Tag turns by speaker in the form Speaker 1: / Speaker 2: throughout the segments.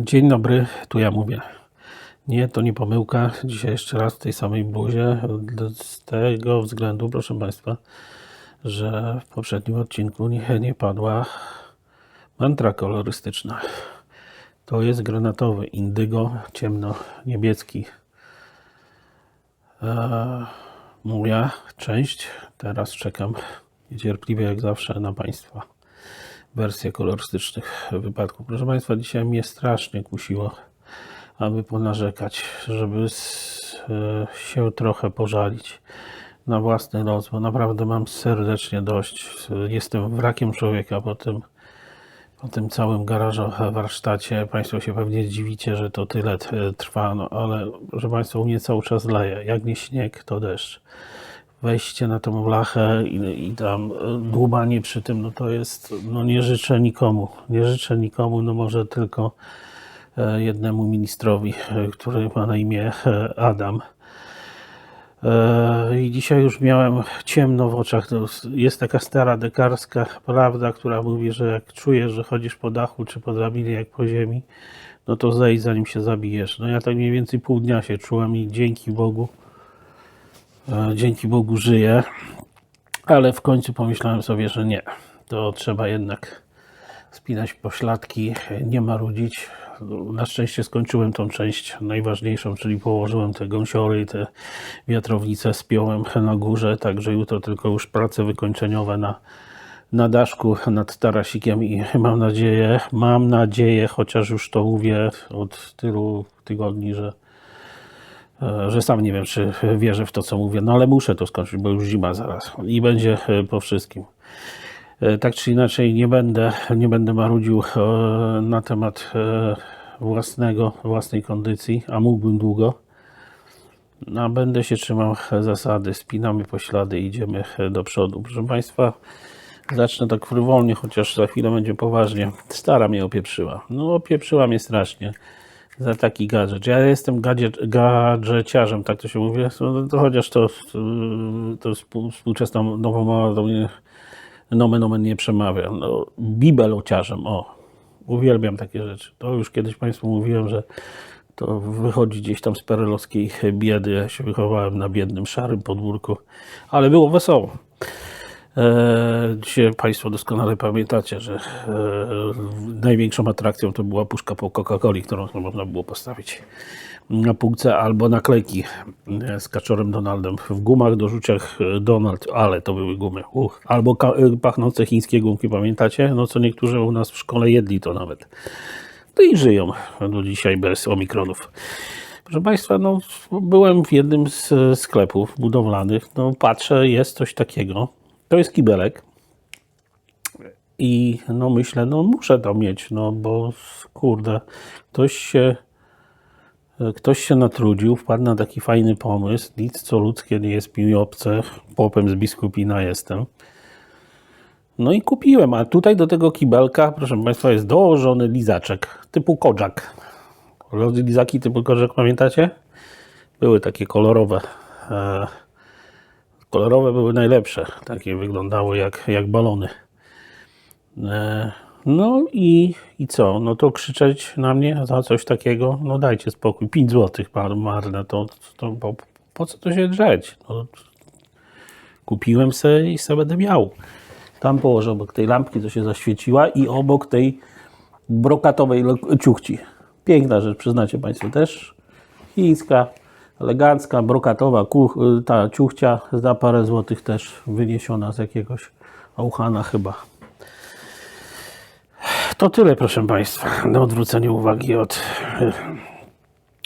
Speaker 1: Dzień dobry, tu ja mówię. Nie, to nie pomyłka. Dzisiaj jeszcze raz w tej samej bluzie. Z tego względu, proszę Państwa, że w poprzednim odcinku nie, nie padła mantra kolorystyczna. To jest granatowy, indygo, ciemno-niebieski. Eee, moja część. Teraz czekam niecierpliwie jak zawsze na Państwa wersje kolorystycznych wypadków. Proszę Państwa, dzisiaj mnie strasznie kusiło, aby ponarzekać, żeby e, się trochę pożalić na własny los, bo naprawdę mam serdecznie dość. Jestem wrakiem człowieka po tym, po tym całym garażu, warsztacie. Państwo się pewnie zdziwicie, że to tyle e, trwa, no ale proszę Państwa, u mnie cały czas leje. Jak nie śnieg, to deszcz wejście na tą blachę i, i tam e, dłubanie przy tym, no to jest, no nie życzę nikomu, nie życzę nikomu, no może tylko e, jednemu ministrowi, e, który ma na imię Adam. I dzisiaj już miałem ciemno w oczach. Jest taka stara dekarska prawda, która mówi, że jak czujesz, że chodzisz po dachu czy po drabinie jak po ziemi, no to zejdź zanim się zabijesz. No ja tak mniej więcej pół dnia się czułem i dzięki Bogu dzięki Bogu żyję, ale w końcu pomyślałem sobie, że nie. To trzeba jednak spinać pośladki, nie marudzić. Na szczęście skończyłem tą część najważniejszą, czyli położyłem te gąsiory i te wiatrownice, spiąłem na górze, także jutro tylko już prace wykończeniowe na, na daszku nad tarasikiem i mam nadzieję, mam nadzieję, chociaż już to mówię od tylu tygodni, że E, że sam nie wiem, czy wierzę w to, co mówię, no ale muszę to skończyć, bo już zima zaraz i będzie e, po wszystkim. E, Tak czy inaczej nie będę, nie będę marudził e, na temat e, własnego, własnej kondycji, a mógłbym długo. No, a będę się trzymał zasady, spinamy poślady, idziemy do przodu. Proszę Państwa, zacznę tak frywolnie, chociaż za chwilę będzie poważnie. Stara mnie opieprzyła. No opieprzyła mnie strasznie za taki gadżet. Ja jestem gadżet, gadżeciarzem, tak to się mówi. To chociaż to, to współ- współczesna nowa mała do mnie nomen omen nie przemawia. No, bibelociarzem, o. Uwielbiam takie rzeczy. To już kiedyś Państwu mówiłem, że to wychodzi gdzieś tam z perelowskiej biedy. Ja się wychowałem na biednym, szarym podwórku, ale było wesoło. E, Dzisiaj Państwo doskonale pamiętacie, że e, największą atrakcją to była puszka po Coca-Coli, którą można było postawić na półce albo naklejki e, z kaczorem Donaldem w gumach do rzuciach Donald, ale to były gumy. Uch. Albo pachnące chińskie gumki, pamiętacie? No co niektórzy u nas w szkole jedli to nawet. No i żyją do dzisiaj bez omikronów. Proszę Państwa, no, byłem w jednym z sklepów budowlanych. No, patrzę, jest coś takiego. To jest kibelek. I no myślę, no muszę to mieć, no bo kurde, ktoś się, e, ktoś się natrudził, wpadł na taki fajny pomysł. Nic co ludzkie nie jest mi obce. Popem z biskupina jestem. No i kupiłem, a tutaj do tego kibelka, proszę Państwa, jest dołożony lizaczek typu Kojak. Lizaki typu Kojak, pamiętacie? Były takie kolorowe. Kolorowe były najlepsze. Takie wyglądały jak, jak balony. E, no i, i co? No to krzyczeć na mnie za coś takiego? No dajcie spokój. 5 złotych par- marne. To, to po, po co to się drzeć? No, kupiłem se i se będę miał. Tam położę obok tej lampki, co się zaświeciła i obok tej brokatowej ciuchci. Piękna rzecz, przyznacie Państwo też. Chińska, elegancka, brokatowa kuch, ta ciuchcia za parę złotych też wyniesiona z jakiegoś Auchana chyba. To tyle, proszę Państwa, na odwrócenie uwagi od e,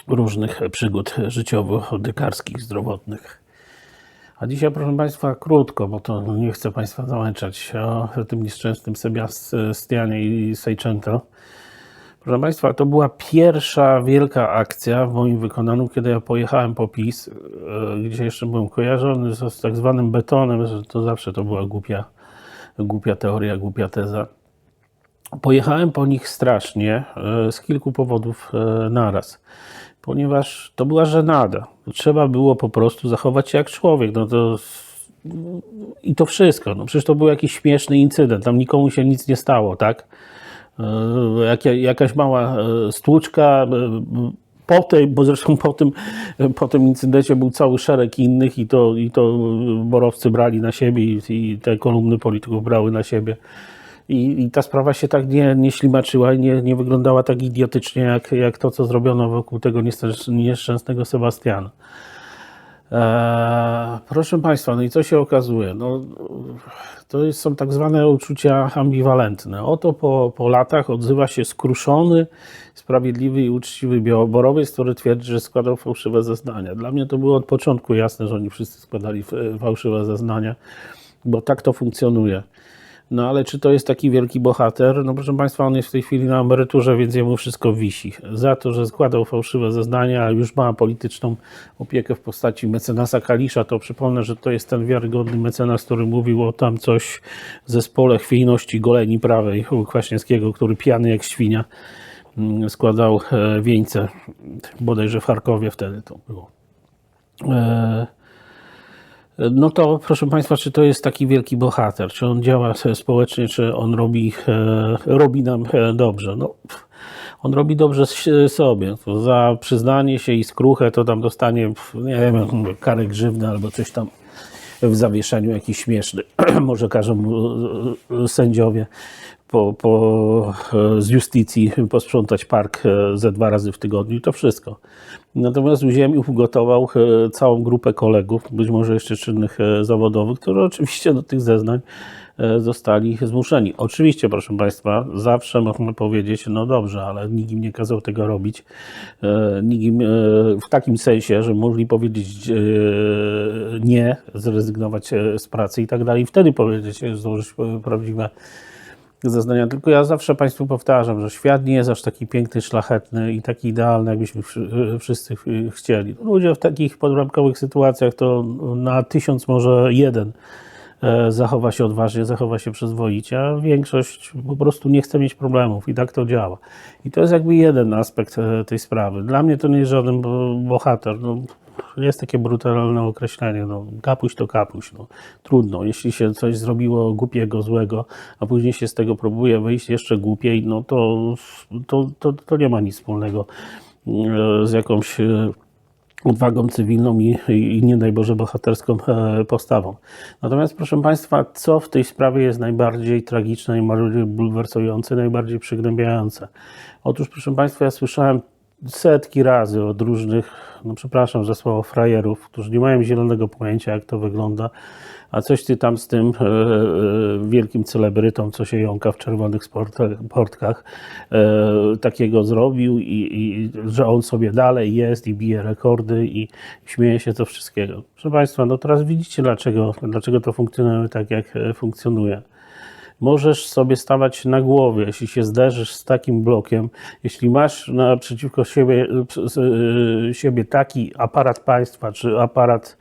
Speaker 1: różnych przygód życiowych, dekarskich, zdrowotnych. A dzisiaj, proszę Państwa, krótko, bo to nie chcę Państwa zamęczać o tym nieszczęsnym Sebastianie i Seicento. Proszę Państwa, to była pierwsza wielka akcja w moim wykonaniu, kiedy ja pojechałem po PiS, e, gdzie jeszcze byłem kojarzony z, tak zwanym betonem, że to zawsze to była głupia, głupia teoria, głupia teza. Pojechałem po nich strasznie e, z kilku powodów e, naraz, ponieważ to była żenada. Trzeba było po prostu zachować się jak człowiek. No to i to wszystko. No przecież to był jakiś śmieszny incydent. Tam nikomu się nic nie stało, tak? E, jak, jakaś mała e, stłuczka. e, Po tej, bo zresztą po tym, po tym incydencie był cały szereg innych i to, i to borowcy brali na siebie i, i te kolumny polityków brały na siebie. I, I ta sprawa się tak nie, nie ślimaczyła i nie, nie wyglądała tak idiotycznie, jak, jak to, co zrobiono wokół tego nieszczęs- nieszczęsnego Sebastiana. Eee, proszę Państwa, no i co się okazuje? No, to są tak zwane uczucia ambiwalentne. Oto po, po latach odzywa się skruszony, sprawiedliwy i uczciwy białoborowiec, który twierdzi, że składał fałszywe zeznania. Dla mnie to było od początku jasne, że oni wszyscy składali fałszywe zeznania, bo tak to funkcjonuje. No ale czy to jest taki wielki bohater? No proszę Państwa, on jest w tej chwili na emeryturze, więc jemu wszystko wisi. Za to, że składał fałszywe zeznania, już ma polityczną opiekę w postaci mecenasa Kalisza, to przypomnę, że to jest ten wiarygodny mecenas, który mówił o tam coś w zespole chwiejności goleni prawej u Kwaśniewskiego, który pijany jak świnia mm, składał e, wieńce, bodajże w Charkowie wtedy to było. E, no to proszę Państwa, czy to jest taki wielki bohater? Czy on działa społecznie, czy on robi, e, robi nam e, dobrze? No, on robi dobrze sobie. Za przyznanie się i skruchę to tam dostanie, nie wiem, karę grzywny albo coś tam w zawieszeniu jakiś śmieszny. Może każą e, sędziowie po, po, e, z justycji posprzątać park e, ze dwa razy w tygodniu to wszystko. Natomiast uziemił, ugotował e, całą grupę kolegów, być może jeszcze czynnych zawodowych, którzy oczywiście do tych zeznań zostali zmuszeni. Oczywiście, proszę Państwa, zawsze można powiedzieć, no dobrze, ale nikt im nie kazał tego robić. Nikt im, w takim sensie, że mogli powiedzieć nie, zrezygnować z pracy i tak dalej. Wtedy powiedzieć, złożyć prawdziwe zeznania. Tylko ja zawsze Państwu powtarzam, że świat nie jest aż taki piękny, szlachetny i taki idealny, jakbyśmy wszy- wszyscy ch- chcieli. Ludzie w takich podbramkowych sytuacjach to na tysiąc może jeden e, zachowa się odważnie, zachowa się przyzwoicie, a większość po prostu nie chce mieć problemów i tak to działa. I to jest jakby jeden aspekt e, tej sprawy. Dla mnie to nie jest żaden bo- bohater. No, jest takie brutalne określenie, no, kapuś to kapuś, no, trudno. Jeśli się coś zrobiło głupiego, złego, a później się z tego próbuje wyjść jeszcze głupiej, no to, to, to, to nie ma nic wspólnego e, z jakąś e, odwagą cywilną i, i nie daj Boże bohaterską e, postawą. Natomiast proszę Państwa, co w tej sprawie jest najbardziej tragiczne, najbardziej bulwersujące, najbardziej przygnębiające? Otóż proszę Państwa, ja słyszałem setki razy od różnych, no przepraszam za słowo frajerów, którzy nie mają zielonego pojęcia jak to wygląda, a coś ty tam z tym e, e, wielkim celebrytą, co się jąka w czerwonych portkach, e, takiego zrobił i, i że on sobie dalej jest i bije rekordy i śmieje się to wszystkiego. Proszę Państwa, no teraz widzicie dlaczego, dlaczego to funkcjonuje tak, jak e, funkcjonuje. Możesz sobie stawać na głowie, jeśli się zderzysz z takim blokiem, jeśli masz naprzeciwko siebie, e, siebie taki aparat państwa, czy aparat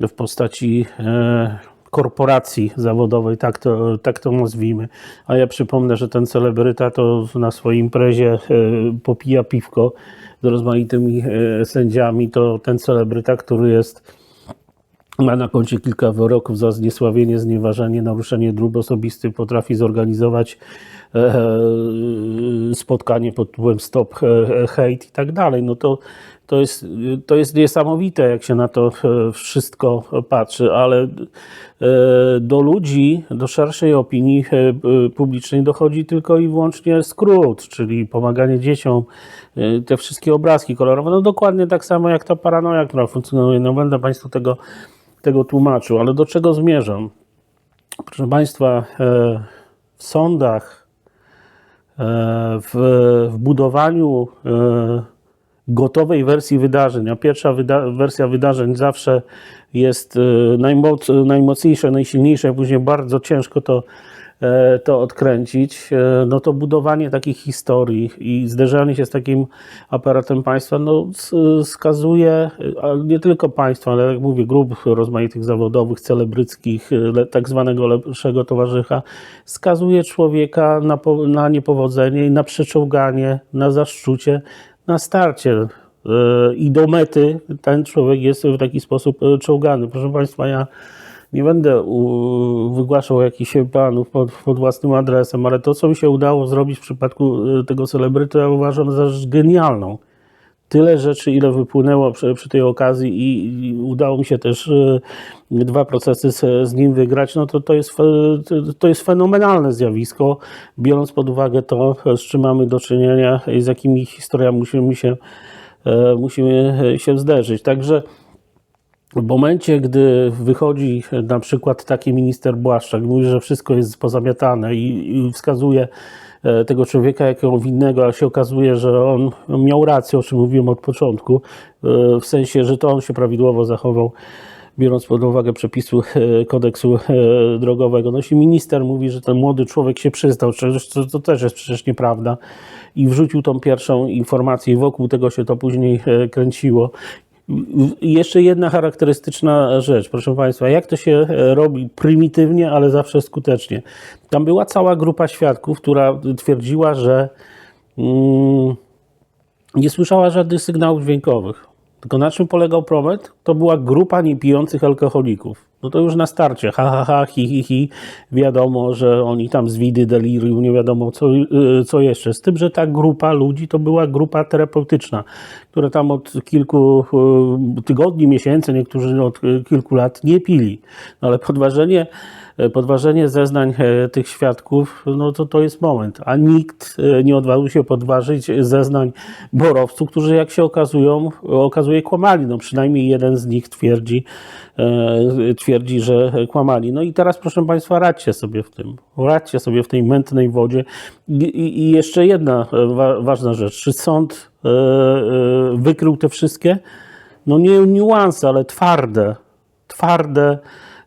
Speaker 1: w postaci e, korporacji zawodowej, tak to, tak to nazwijmy. A ja przypomnę, że ten celebryta to na swojej imprezie e, popija piwko z rozmaitymi sędziami, to ten celebryta, który jest ma na koncie kilka wyroków za zniesławienie, znieważenie, naruszenie dróg osobistych, potrafi zorganizować e, spotkanie pod tytułem Stop e, Hate i tak dalej. No to, to, jest, to jest niesamowite, jak się na to e, wszystko patrzy, ale e, do ludzi, do szerszej opinii e, e, publicznej dochodzi tylko i wyłącznie skrót, czyli pomaganie dzieciom, e, te wszystkie obrazki kolorowe, no dokładnie tak samo jak ta paranoja, która funkcjonuje. No będę Państwu tego tego tłumaczył, ale do czego zmierzam? Proszę Państwa, e, w sądach, e, w, w budowaniu e, gotowej wersji wydarzeń, a pierwsza wyda wersja wydarzeń zawsze jest e, najmoc najmocniejsza, najsilniejsza, a później bardzo ciężko to, e, to odkręcić, e, no to budowanie takich historii i zderzanie się z takim aparatem państwa, no skazuje, nie tylko państwa, ale jak mówię, grup rozmaitych zawodowych, celebryckich, le- tak zwanego lepszego towarzysza, skazuje człowieka na, na niepowodzenie i na przeczołganie, na zaszczucie, na starcie e, i do mety ten człowiek jest w taki sposób e, czołgany. Proszę Państwa, ja nie będę wygłaszał jakichś planów pod, pod własnym adresem, ale to, co mi się udało zrobić w przypadku y, tego celebryty, ja uważam za rzecz genialną. Tyle rzeczy, ile wypłynęło przy, przy tej okazji i, i udało mi się też y, dwa procesy z, z nim wygrać, no to to jest, to- jest fenomenalne zjawisko, biorąc pod uwagę to, z czym mamy do czynienia i z jakimi historiami musimy się, e, musimy się zderzyć. Także w momencie, gdy wychodzi na przykład taki minister Błaszczak, mówi, że wszystko jest pozamiatane i, i wskazuje e, tego człowieka jako winnego, a się okazuje, że on miał rację, o czym mówiłem od początku, e, w sensie, że to on się prawidłowo zachował, biorąc pod uwagę przepisu e, kodeksu drogowego. No jeśli minister mówi, że ten młody człowiek się przyznał, to, to też jest przecież nieprawda i wrzucił tą pierwszą informację i wokół tego się to później kręciło. Jeszcze jedna charakterystyczna rzecz, proszę Państwa, jak to się e, robi prymitywnie, ale zawsze skutecznie. Tam była cała grupa świadków, która twierdziła, że mm, nie słyszała żadnych sygnałów dźwiękowych. Tylko na czym polegał promet? To była grupa niepijących alkoholików. No to już na starcie, ha, ha, ha, hi, hi, hi, wiadomo, że oni tam z widy, delirium, nie wiadomo co, y, co jeszcze. Z tym, że ta grupa ludzi to była grupa terapeutyczna, która tam od kilku y, tygodni, miesięcy, niektórzy od y, kilku lat nie pili. No ale podważenie podważenie zeznań e, tych świadków, no to to jest moment. A nikt e, nie odważył się podważyć zeznań borowców, którzy jak się okazują, okazuje kłamali. No przynajmniej jeden z nich twierdzi, e, twierdzi, że kłamali. No i teraz proszę Państwa, radźcie sobie w tym. Radźcie sobie w tej mętnej wodzie. I, jeszcze jedna e, wa, ważna rzecz. Czy sąd e, e, wykrył te wszystkie? No nie niuanse, ale twarde, twarde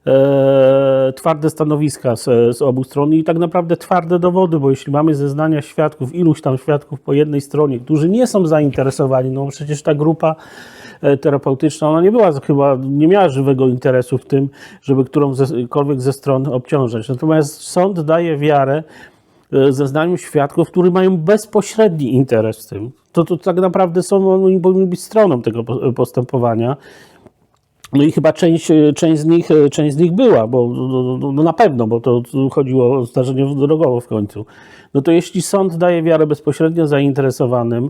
Speaker 1: e, twarde stanowiska z, z obu stron i tak naprawdę twarde dowody, bo jeśli mamy zeznania świadków, iluś tam świadków po jednej stronie, którzy nie są zainteresowani, no przecież ta grupa e, terapeutyczna, ona nie była chyba, nie miała żywego interesu w tym, żeby którąkolwiek ze stron obciążać. Natomiast sąd daje wiarę e, zeznaniu świadków, którzy mają bezpośredni interes w tym. To, to tak naprawdę są, oni powinni być stroną tego po- postępowania. No i chyba część, e, część, z nich, część z nich była, bo no, no, no na pewno, bo to chodziło o zdarzenie drogowe w końcu. No to jeśli sąd daje wiarę bezpośrednio zainteresowanym,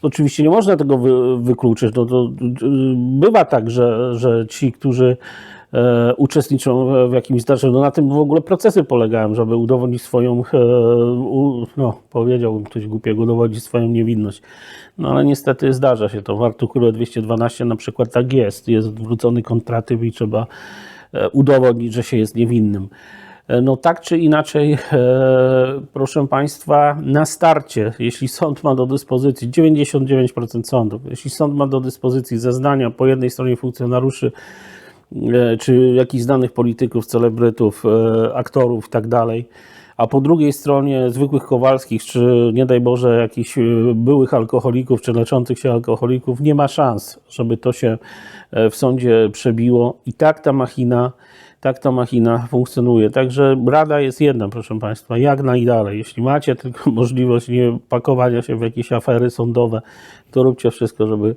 Speaker 1: to oczywiście nie można tego wy, wykluczyć. No to, y, bywa tak, że, że ci, którzy e, uczestniczą w- jakimś zdarzeniu, no na tym w ogóle procesy polegają, żeby udowodnić swoją, e, no powiedziałbym coś głupiego, udowodnić swoją niewinność. No ale niestety zdarza się to. W artykule 212 na przykład tak jest. Jest odwrócony kontratyp i trzeba e, udowodnić, że się jest niewinnym. No tak czy inaczej, proszę Państwa, na starcie, jeśli sąd ma do dyspozycji 99% sądów, jeśli sąd ma do dyspozycji zeznania po jednej stronie funkcjonariuszy czy jakichś znanych polityków, celebrytów, e, aktorów i tak dalej, a po drugiej stronie zwykłych Kowalskich, czy nie daj Boże jakichś e, byłych alkoholików, czy leczących się alkoholików, nie ma szans, żeby to się e, w sądzie przebiło. I tak ta machina, tak ta machina funkcjonuje. Także rada jest jedna, proszę Państwa, jak najdalej. Jeśli macie tylko możliwość nie pakowania się w jakieś afery sądowe, to róbcie wszystko, żeby,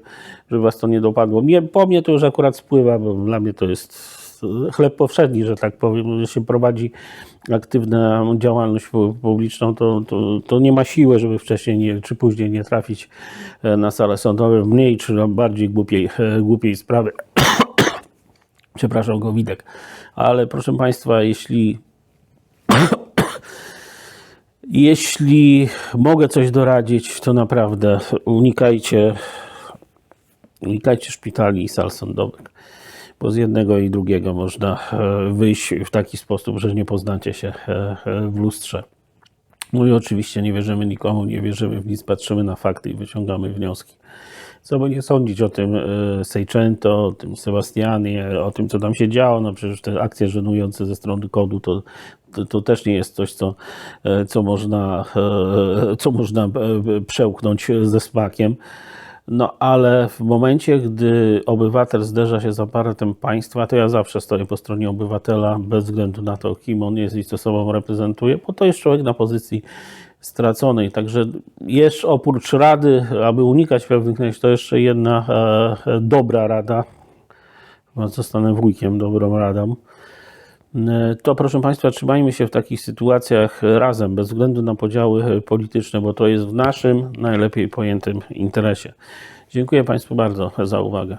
Speaker 1: żeby Was to nie dopadło. Mnie, po mnie to już akurat spływa, bo dla mnie to jest chleb powszedni, że tak powiem, że się prowadzi aktywną działalność pu- publiczną, to, to, to nie ma siły, żeby wcześniej nie, czy później nie trafić e, na salę sądową w mniej czy bardziej głupiej, e, głupiej sprawy. Przepraszam, Gowidek. Ale proszę Państwa, jeśli jeśli mogę coś doradzić, to naprawdę unikajcie unikajcie szpitali i sal sądowych, bo z jednego i drugiego można e, wyjść w taki sposób, że nie poznacie się e, e, w lustrze. No i oczywiście nie wierzymy nikomu, nie wierzymy w nic, patrzymy na fakty i wyciągamy wnioski. Co by nie sądzić o tym Seicento, o tym Sebastianie, o tym, co tam się działo, no przecież te akcje żenujące ze strony kodu, to, to, to też nie jest coś, co, co można, co można przełknąć ze smakiem. No ale w momencie, gdy obywatel zderza się z aparatem państwa, to ja zawsze stoję po stronie obywatela, bez względu na to, kim on jest i co sobą reprezentuje, bo to jest człowiek na pozycji straconej. Także jeszcze oprócz rady, aby unikać pewnych naś, to jeszcze jedna e, e, dobra rada. Chyba zostanę wujkiem dobrą radą. E, To proszę Państwa, trzymajmy się w takich sytuacjach razem, bez względu na podziały e, polityczne, bo to jest w naszym najlepiej pojętym interesie. Dziękuję Państwu bardzo za uwagę.